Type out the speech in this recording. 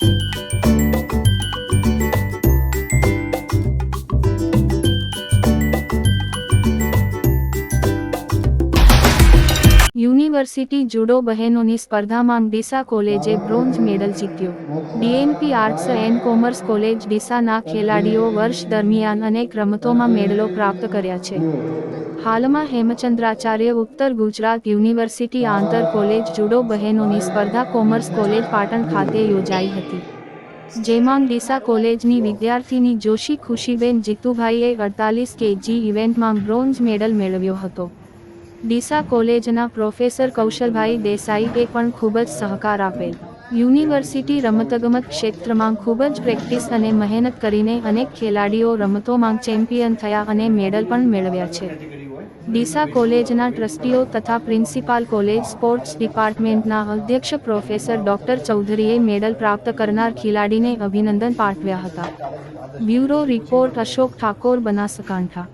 Thank you university judo બહેનોની સ્પર્ધામાં ડીસા કોલેજે બ્રોન્ઝ મેડલ જીત્યો. DNP arts and commerce college ડીસાના ખેલાડીઓ વર્ષ દરમિયાન અનેક રમતોમાં મેડલો પ્રાપ્ત કર્યા છે. હાલમાં હેમચંદ્રાચાર્ય ઉત્તર ગુજરાત યુનિવર્સિટી આંતર કોલેજ જુડો બહેનોની સ્પર્ધા કોમર્સ કોલેજ પાટણ ખાતે યોજાઈ હતી. જેમાં ડીસા કોલેજની વિદ્યાર્થીની જોશી ખુશીબેન જીતુભાઈએ અડતાલીસ કેજી ઇવેન્ટમાં બ્રોન્ઝ મેડલ મેળવ્યો હતો. ડીસા કોલેજના પ્રોફેસર કૌશલભાઈ દેસાઈએ પણ ખૂબ જ સહકાર આપેલ. યુનિવર્સિટી રમતગમત ક્ષેત્રમાં ખૂબ જ પ્રેક્ટિસ અને મહેનત કરીને અનેક ખેલાડીઓ રમતોમાં ચેમ્પિયન થયા અને મેડલ પણ મેળવ્યા છે. ડીસા કોલેજના ટ્રસ્ટીઓ તથા પ્રિન્સિપાલ કોલેજ સ્પોર્ટ્સ ડિપાર્ટમેન્ટના અધ્યક્ષ પ્રોફેસર ડોક્ટર ચૌધરીએ મેડલ પ્રાપ્ત કરનાર ખેલાડીને અભિનંદન પાઠવ્યા હતા. Bureau report Ashok Thakor Banaskantha.